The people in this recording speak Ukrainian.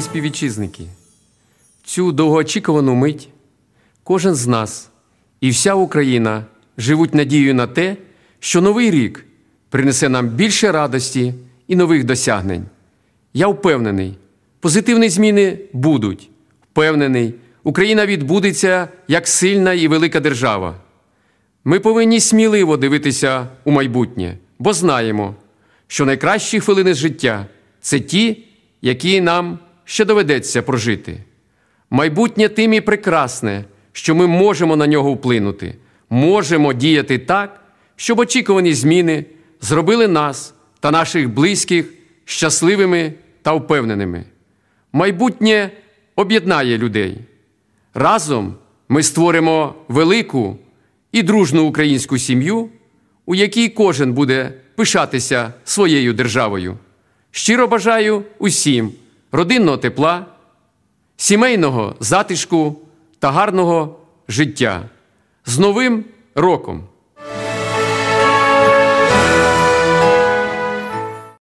співвітчизники, цю довгоочікувану мить кожен з нас і вся Україна живуть надією на те, що новий рік принесе нам більше радості і нових досягнень. Я впевнений, позитивні зміни будуть. Впевнений, Україна відбудеться як сильна і велика держава. Ми повинні сміливо дивитися у майбутнє, бо знаємо, що найкращі хвилини життя це ті, які нам ще доведеться прожити. Майбутнє тим і прекрасне, що ми можемо на нього вплинути, можемо діяти так, щоб очікувані зміни зробили нас та наших близьких щасливими та впевненими. Майбутнє об'єднає людей. Разом ми створимо велику і дружну українську сім'ю, у якій кожен буде пишатися своєю державою. Щиро бажаю усім родинного тепла, сімейного затишку та гарного життя. З Новим роком!